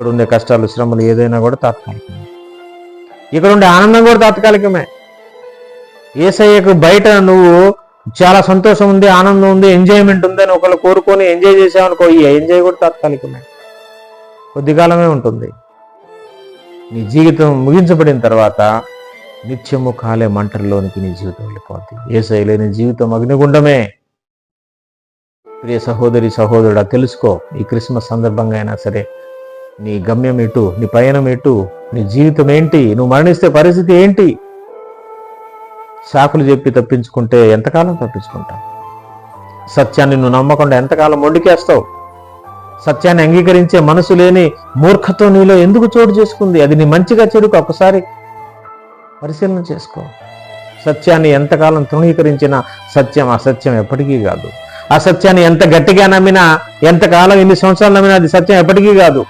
ఇక్కడ ఉండే కష్టాలు శ్రమలు ఏదైనా కూడా తాత్కాలికమే. ఇక్కడ ఉండే ఆనందం కూడా తాత్కాలికమే. ఏసయ్యకు బయట నువ్వు చాలా సంతోషం ఉంది ఆనందం ఉంది ఎంజాయ్మెంట్ ఉంది అని ఒకళ్ళు కోరుకొని ఎంజాయ్ చేసావనుకో ఈ ఎంజాయ్ కూడా తాత్కాలికమే. కొద్ది కాలమే ఉంటుంది. నీ జీవితం ముగించబడిన తర్వాత నిత్యము కాలే మంటల్లోనికి నీ జీవితం వెళ్ళిపోద్ది. ఏసై లేని జీవితం అగ్నిగుండమే. ప్రియ సహోదరి సహోదరుడా తెలుసుకో ఈ క్రిస్మస్ సందర్భంగా అయినా సరే నీ గమ్యం ఎటు నీ పయనం ఎటు నీ జీవితం ఏంటి నువ్వు మరణిస్తే పరిస్థితి ఏంటి? సాకులు చెప్పి తప్పించుకుంటే ఎంతకాలం తప్పించుకుంటావు? సత్యాన్ని నువ్వు నమ్మకుండా ఎంతకాలం మొండికేస్తావు? సత్యాన్ని అంగీకరించే మనసు లేని మూర్ఖత్వం నీలో ఎందుకు చోటు చేసుకుంది? అది నీ మంచిగా చెడుకు ఒకసారి పరిశీలన చేసుకో. సత్యాన్ని ఎంతకాలం తృణీకరించినా సత్యం అసత్యం ఎప్పటికీ కాదు. ఆ సత్యాన్ని ఎంత గట్టిగా నమ్మినా ఎంతకాలం ఎన్ని సంవత్సరాలు నమ్మినా అది సత్యం ఎప్పటికీ కాదు.